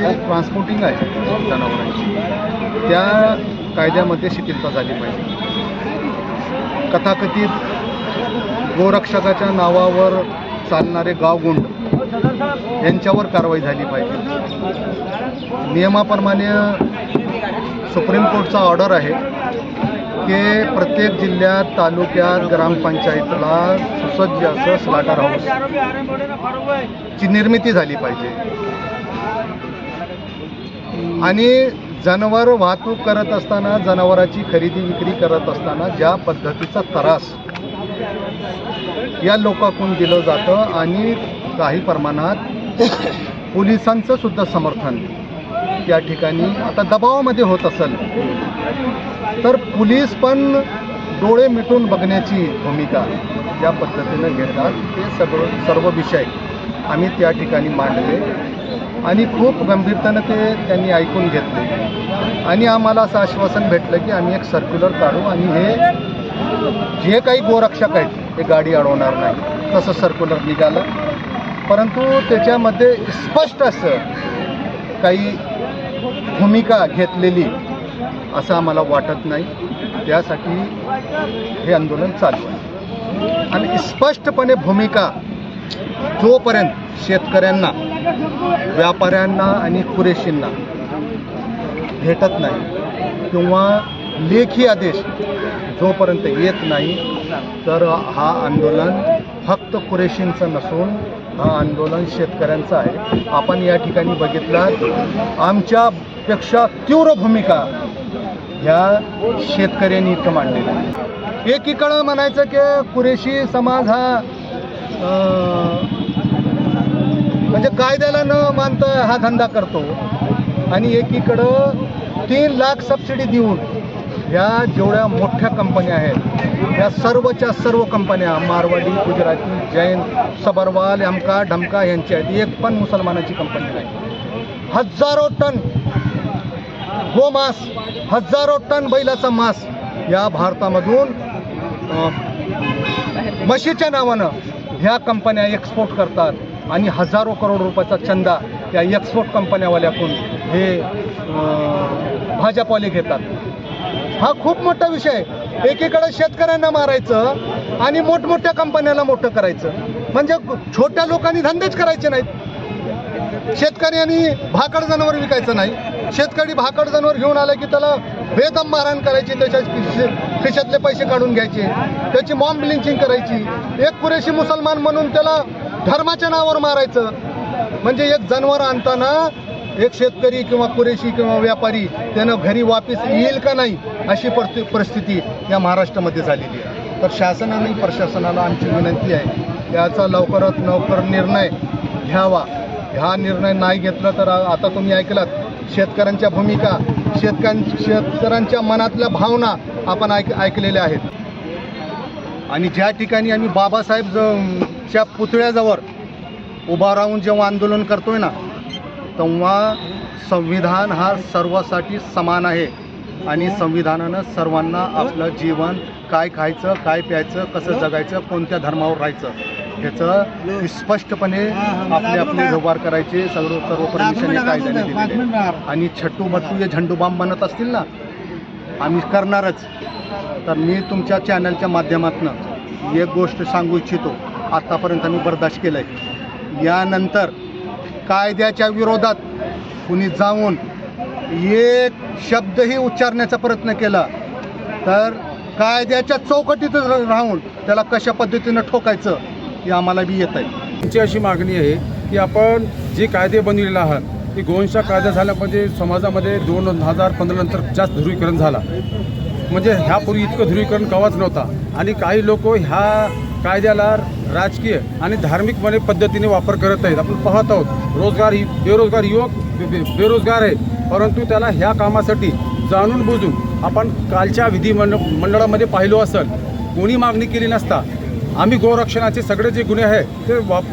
जी transporting आहे जनावरांची. त्या कायद्यामध्ये शिथिलता झाली पाहिजे. कथाकथित गोरक्षकाच्या नावावर चालणारे गावगुंड यांच्यावर कारवाई झाली पाहिजे. नियमाप्रमाणे सुप्रीम कोर्टचा ऑर्डर आहे की प्रत्येक जिल्ह्यात तालुक्यात ग्रामपंचायतला सुसज्ज असं स्लाटर हाऊसची निर्मिती झाली पाहिजे. आणि जनावर वाहतूक करत असताना जनावराची खरेदी विक्री करत असताना ज्या पद्धतीचा त्रास या लोकांकडून दिलं जातं आणि काही प्रमाणात पोलिसांचं सुद्धा समर्थन त्या ठिकाणी आता दबावामध्ये होत असेल. तर पोलीस पण डोळे मिटून बघण्याची भूमिका ज्या पद्धतीनं घेतात ते सगळं सर्व विषय आम्ही त्या ठिकाणी मांडले. आणि खूप गंभीरतेनं ते त्यांनी ऐकून घेतले. आणि आम्हाला असं आश्वासन भेटलं की आम्ही एक सर्क्युलर काढू हो आणि हे जे काही गोरक्षक आहेत ते गाडी अडवणार नाही. तसं सर्क्युलर निघालं. परंतु त्याच्यामध्ये स्पष्ट असं काही भूमिका घेतलेली असं आम्हाला वाटत नाही. त्यासाठी हे आंदोलन चालू आहे. आणि स्पष्टपणे भूमिका जोपर्यंत शेतकऱ्यांना व्यापाऱ्यांना आणि कुरेशींना भेटत नाही किंवा लेखी आदेश जोपर्यंत येत नाही तर हा आंदोलन फक्त कुरेशींचं नसून हा आंदोलन शेतकऱ्यांचं आहे. आपण या ठिकाणी बघितलं आमच्यापेक्षा तीव्र भूमिका ह्या शेतकऱ्यांनी इथं मांडलेल्या आहे एकीकडं म्हणायचं की कुरेशी समाज हा म्हणजे कायद्याला न मानता हा धंदा करतो. आणि एकीकडं तीन लाख सबसिडी देऊन ह्या जेवढ्या मोठ्या कंपन्या आहेत या सर्वच्या सर्व कंपन्या मारवाडी गुजराती जैन सबरवाल अमका ढमका यांची आहेत. एक पण मुसलमानाची कंपनी नाही. हजारो टन गोमास हजारो टन बैलाचा मांस या भारतामधून म्हशीच्या नावानं ह्या कंपन्या एक्सपोर्ट करतात. आणि हजारो करोड रुपयाचा चंदा या एक्सपोर्ट कंपन्यावाल्याकडून हे भाजपवाले घेतात. हा खूप मोठा विषय आहे. एकीकडे शेतकऱ्यांना मारायचं आणि मोठमोठ्या कंपन्याला मोठं करायचं. म्हणजे छोट्या लोकांनी धंदेच करायचे नाहीत. शेतकऱ्यांनी भाकड जनावर विकायचं नाही. शेतकरी भाकड जनावर घेऊन आलं की त्याला बेदम मारहाण करायची त्याच्या खिशातले पैसे काढून घ्यायचे त्याची मॉम ब्लिंचिंग करायची. एक पुरेशी मुसलमान म्हणून त्याला धर्माच्या नावावर मारायचं. म्हणजे एक जनावर आणताना एक शेतकरी किंवा कुरेशी किंवा व्यापारी त्यानं घरी वापस येईल का नाही अशी परिस्थिती परिस्थिती या महाराष्ट्रामध्ये झालेली आहे. तर शासनाने प्रशासनाला आमची विनंती आहे याचा लवकरात लवकर निर्णय घ्यावा. हा निर्णय नाही घेतला तर आता तुम्ही ऐकलात शेतकऱ्यांच्या भूमिका शेतकऱ्यां शेतकऱ्यांच्या मनातल्या भावना आपण ऐक ऐकलेल्या आहेत. आणि ज्या ठिकाणी आम्ही बाबासाहेब ज- च्या पुतळ्याजवळ उभा राहून जेव्हा आंदोलन करतोय ना तेव्हा संविधान हा सर्वासाठी समान आहे. आणि संविधानानं सर्वांना आपलं जीवन काय खायचं काय प्यायचं कसं जगायचं कोणत्या धर्मावर राहायचं ह्याचं स्पष्टपणे आपले आपले व्यवहार करायचे सर्व सर्व परमिशन कायद्याने दिलेले आणि छट्टू बट्टू हे झंडूबाम बनत असतील ना आम्ही करणारच. तर मी तुमच्या चॅनलच्या माध्यमातून एक गोष्ट सांगू इच्छितो. आत्तापर्यंत मी बर्दाश्त केलं आहे यानंतर कायद्याच्या विरोधात कुणी जाऊन एक शब्दही उच्चारण्याचा प्रयत्न केला तर कायद्याच्या चौकटीतच राहून त्याला कशा पद्धतीनं ठोकायचं हे आम्हाला बी येत आहे तुमची अशी मागणी आहे की आपण जे कायदे बनविलेले आहात की गोवंशा कायदा झाल्यामध्ये समाजामध्ये दोन हजार पंधरा नंतर जास्त ध्रुवीकरण झाला. म्हणजे ह्यापूर्वी इतकं ध्रुवीकरण कवाच नव्हता. आणि काही लोक ह्या कायद्याला राजकीय आणि धार्मिकपणे पद्धतीने वापर करत आहेत. आपण पाहत आहोत रोजगार बेरोजगार युवक बेरोजगार आहे परंतु त्याला ह्या कामासाठी जाणून बुजून आपण कालच्या विधिमंड मंडळामध्ये पाहिलो असेल कोणी मागणी केली नसता. आम्ही गोरक्षणाचे सगळे जे गुन्हे आहे ते वाप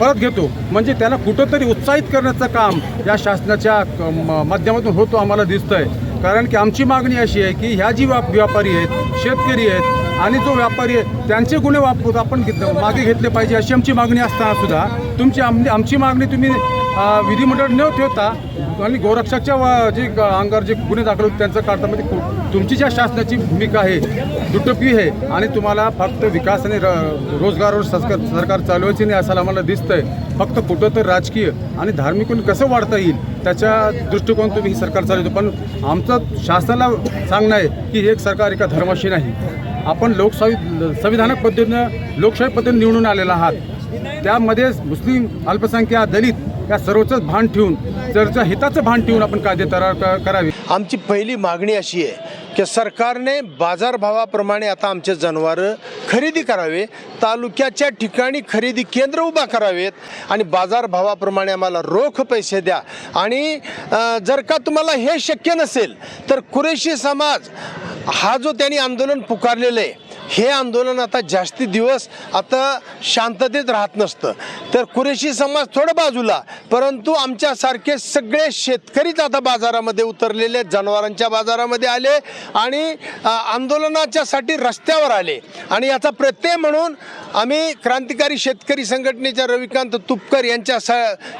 परत घेतो. म्हणजे त्याला कुठंतरी उत्साहित करण्याचं काम या शासनाच्या म- माध्यमातून होतो आम्हाला दिसतं आहे कारण की आमची मागणी अशी आहे की ह्या जी व्याप व्यापारी आहेत शेतकरी आहेत आणि जो व्यापारी आहे त्यांचे गुन्हे वापरून आपण मागे घेतले पाहिजे अशी आमची मागणी असताना सुद्धा तुमची आम- आमची मागणी तुम्ही विधिमंडळ न ठेवता आणि गोरक्षकच्या जे अंगावर जे गुन्हे दाखल होते त्यांचं काढता म्हणजे कु- तुमची ज्या शासनाची भूमिका आहे दुटप्पी आहे आणि तुम्हाला फक्त विकास आणि र- रोजगारावर सरकार सरकार चालवायचे नाही असं आम्हाला दिसतंय. फक्त कुठं तर राजकीय आणि धार्मिकून कसं वाढता येईल त्याच्या दृष्टिकोन तुम्ही ही सरकार चालवतो. पण आमचं शासनाला सांगणं आहे की हे एक सरकार एका धर्माशी नाही. आपण लोकशाही संविधानक पद्धतीनं लोकशाही पद्धतीने निवडून आलेला आहात. त्यामध्ये मुस्लिम अल्पसंख्या दलित या सर्वच भान ठेवून चर्चा हिताचं भान ठेवून आपण कायदे तयार करावी. आमची पहिली मागणी अशी आहे की सरकारने बाजारभावाप्रमाणे आता आमचे जनावरं खरेदी करावे तालुक्याच्या ठिकाणी खरेदी केंद्र उभा करावेत आणि बाजारभावाप्रमाणे आम्हाला रोख पैसे द्या. आणि जर का तुम्हाला हे शक्य नसेल तर कुरेशी समाज हा जो त्यांनी आंदोलन पुकारलेलं आहे हे आंदोलन आता जास्ती दिवस आता शांततेत राहत नसतं. तर कुरेशी समाज थोडं बाजूला परंतु आमच्यासारखे सगळे शेतकरीच आता बाजारामध्ये उतरलेले आहेत, जनावरांच्या बाजारामध्ये आले आणि आंदोलनाच्यासाठी रस्त्यावर आले. आणि याचा प्रत्यय म्हणून आम्ही क्रांतिकारी शेतकरी संघटनेच्या रविकांत तुपकर यांच्या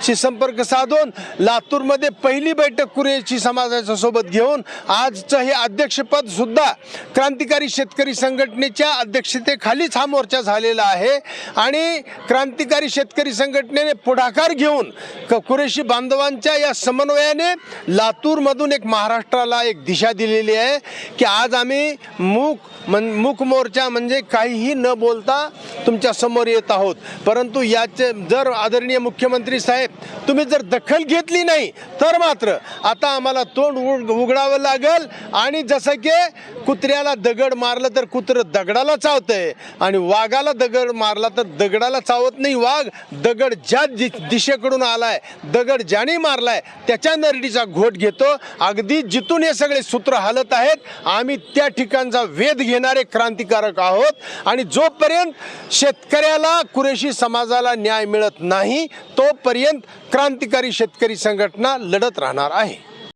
शी संपर्क साधून लातूरमध्ये पहिली बैठक कुरेशी समाजाच्या सोबत घेऊन आजचं हे अध्यक्षपद सुद्धा क्रांतिकारी शेतकरी संघटने यांच्या अध्यक्षतेखालीच हा मोर्चा झालेला आहे. आणि क्रांतिकारी शेतकरी संघटनेने पुढाकार घेऊन क- कुरेशी बांधवांच्या या समन्वयाने लातूरमधून एक महाराष्ट्राला एक दिशा दिलेली आहे की आज आम्ही मूक मन मूक मोर्चा म्हणजे काहीही न बोलता तुमच्यासमोर येत आहोत. परंतु याचे जर आदरणीय मुख्यमंत्री साहेब तुम्ही जर दखल घेतली नाही तर मात्र आता आम्हाला तोंड उघडावं लागेल. आणि जसं की कुत्र्याला दगड मारलं तर कुत्रं दगडाला चावतंय. आणि वाघाला दगड मारला तर दगडाला चावत नाही वाघ. दगड ज्या दि दिशेकडून आलाय दगड ज्याने मारलाय त्याच्या नरडीचा घोट घेतो. अगदी जिथून हे सगळे सूत्र हालत आहेत आम्ही त्या ठिकाणचा वेध घेणारे क्रांतिकारक आहोत. आणि जोपर्यंत शेतकऱ्याला कुरेशी समाजाला न्याय मिळत नाही तोपर्यंत क्रांतिकारी शेतकरी संघटना लढत राहणार आहे.